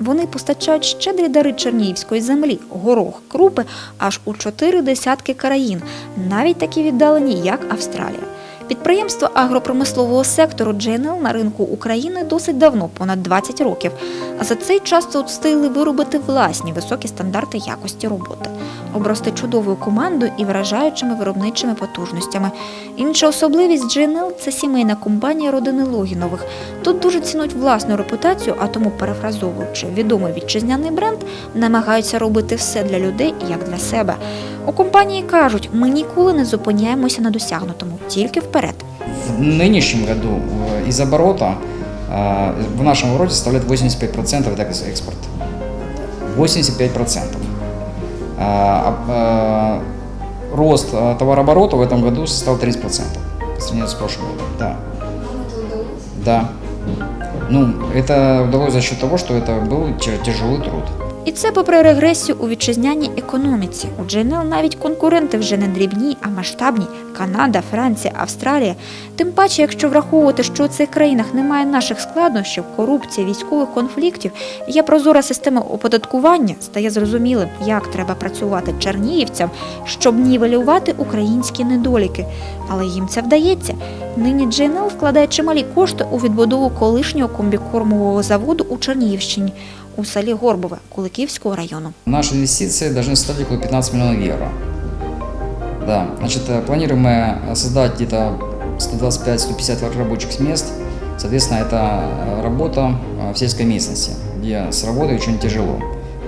Вони постачають щедрі дари чернігівської землі, горох, крупи аж у чотири десятки країн, навіть такі віддалені, як Австралія. Підприємство агропромислового сектору GNL на ринку України досить давно, понад 20 років. А за цей час тут встигли виробити власні високі стандарти якості роботи, обрости чудовою командою і вражаючими виробничими потужностями. Інша особливість GNL – це сімейна компанія родини Логінових. Тут дуже цінують власну репутацію, а тому, перефразовуючи відомий вітчизняний бренд, намагаються робити все для людей як для себе. У компанії кажуть, ми ніколи не зупиняємося на досягнутому, тільки вперед. В нынешнем году э, из оборота э, в нашем обороте составляет 85% это экс- экспорт. 85%. А, а, э, Рост э, товарооборота в этом году составил 30% по сравнению с прошлым годом. Да. Да. Ну, это удалось за счет того, что это был тя- тяжелый труд. І це попри регресію у вітчизняній економіці. У GNL навіть конкуренти вже не дрібні, а масштабні Канада, Франція, Австралія. Тим паче, якщо враховувати, що у цих країнах немає наших складнощів, корупції, військових конфліктів, є прозора система оподаткування, стає зрозумілим, як треба працювати чернігівцям, щоб нівелювати українські недоліки. Але їм це вдається. Нині GNL вкладає чималі кошти у відбудову колишнього комбікормового заводу у Чернігівщині у селі Горбове Куликівського району. Инвестиции должны составить около 15 миллионов евро. Да, значит, э, планируем мы создать где-то 125-150 рабочих мест. Соответственно, это э, работа э, в сельской местности, где с работой очень тяжело.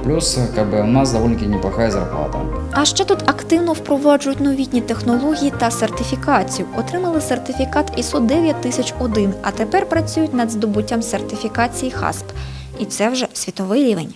Плюс, э, как бы, у нас довольно-таки неплохая зарплата. А ще тут активно впроваджують новітні технології та сертифікацію. Отримали сертифікат ISO 9001, а тепер працюють над здобуттям сертифікації ХАСП. І це вже світовий рівень.